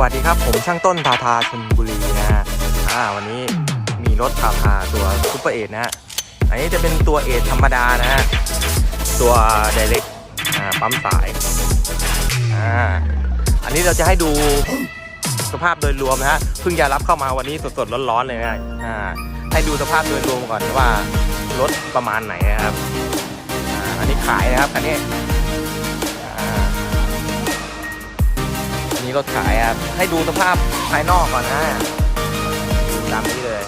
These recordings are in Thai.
วัสดีครับ ผมช่างต้นทาทาชนบุรีนะฮะอ่าวันนี้มีรถทาทาตัวซุปเปอร์เอทนะฮะอันนี้จะเป็นตัวเอทธรรมดานะฮะตัวไดเ c กอ่าปั๊มสายอ่าอันนี้เราจะให้ดูสภาพโดยรวมนะฮะเพิ่งจะรับเข้ามาวันนี้สดๆร้อนๆเลยนะอ่าให้ดูสภาพโดยรวมก่อนว่ารถประมาณไหนนะครับอ่าอันนี้ขายนะครับคันนี้ รถขายครับ ให้ดูสภาพภายนอกก่อนนะตามนี้เลย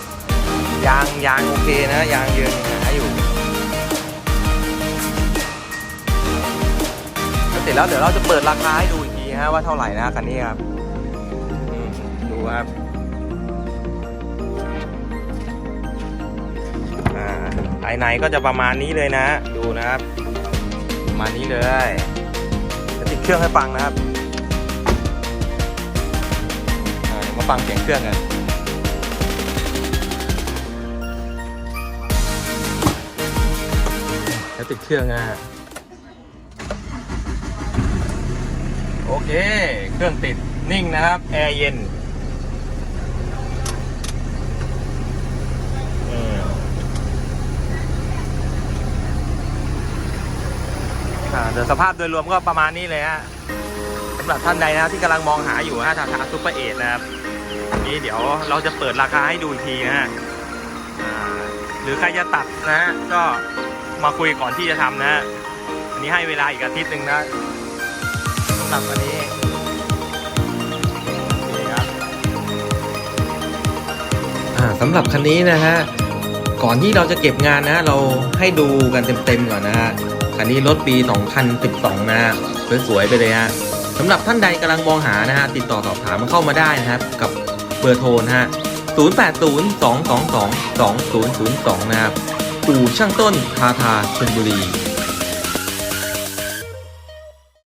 ยางยางโอเคนะ ยางยืนหาอยู่เสร็จแล้วเดี๋ยวเราจะเปิดราคาให้ดูอีกทีฮะว่าเท่าไหร่นะคันนี้ครับดูครับอ่าภายในก็จะประมาณนี้เลยนะ ดูนะครับ ประมาณนี้เลยจะติดเครื่องให้ฟังนะครับ ฟังเสียงเครื่องกันแล้วติดเครื่องนะฮะโอเค เครื่องติดนิ่งนะครับ แอร์เย็นอืมอ่าเดี๋ยวสภาพโดยรวมก็ประมาณนี้เลยฮะสำหรับท่านใดนะครับที่กำลังมองหาอยู่นะทาทาซูเปอร์เอนะครับ อันนี้เดี๋ยวเราจะเปิดราคาให้ดูอีกทีนะฮะหรือใครจะตัดนะฮะก็มาคุยก่อนที่จะทำนะฮะอันนี้ให้เวลาอีกอาทิตย์หนึ่งนะสำหรับวันนี้ดีครับสำหรับคันนี้นะฮะก่อนที่เราจะเก็บงานนะ เราให้ดูกันเต็มๆก่อนนะฮะคันนี้รถปี 2012 นะฮะสวยๆไปเลยฮะสำหรับท่านใดกำลังมองหานะฮะติดต่อสอบถามมันเข้ามาได้นะครับกับ เบอร์โทรนะฮะ 0802222002 นะครับปู่ช่างต้นทาทาชลบุรี